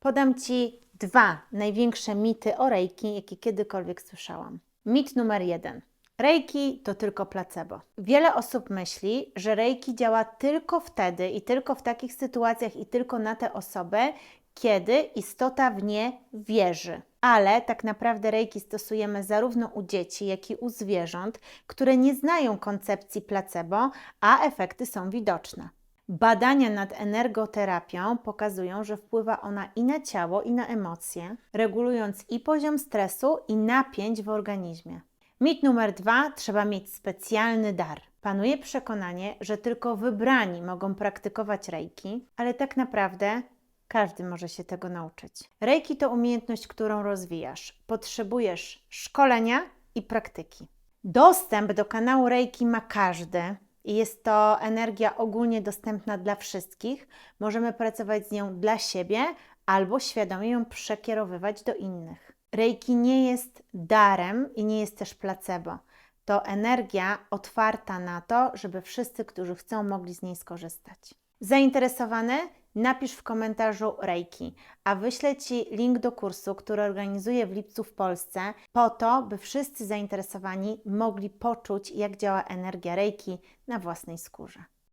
Podam Ci dwa największe mity o Reiki, jakie kiedykolwiek słyszałam. Mit numer jeden. Reiki to tylko placebo. Wiele osób myśli, że Reiki działa tylko wtedy i tylko w takich sytuacjach i tylko na tę osobę, kiedy istota w nie wierzy. Ale tak naprawdę Reiki stosujemy zarówno u dzieci, jak i u zwierząt, które nie znają koncepcji placebo, a efekty są widoczne. Badania nad energoterapią pokazują, że wpływa ona i na ciało, i na emocje, regulując i poziom stresu, i napięć w organizmie. Mit numer dwa: trzeba mieć specjalny dar. Panuje przekonanie, że tylko wybrani mogą praktykować reiki, ale tak naprawdę każdy może się tego nauczyć. Reiki to umiejętność, którą rozwijasz. Potrzebujesz szkolenia i praktyki. Dostęp do kanału Reiki ma każdy i jest to energia ogólnie dostępna dla wszystkich. Możemy pracować z nią dla siebie albo świadomie ją przekierowywać do innych. Reiki nie jest darem i nie jest też placebo. To energia otwarta na to, żeby wszyscy, którzy chcą, mogli z niej skorzystać. Zainteresowany? Napisz w komentarzu Reiki, a wyślę Ci link do kursu, który organizuję w lipcu w Polsce, po to, by wszyscy zainteresowani mogli poczuć, jak działa energia Reiki na własnej skórze.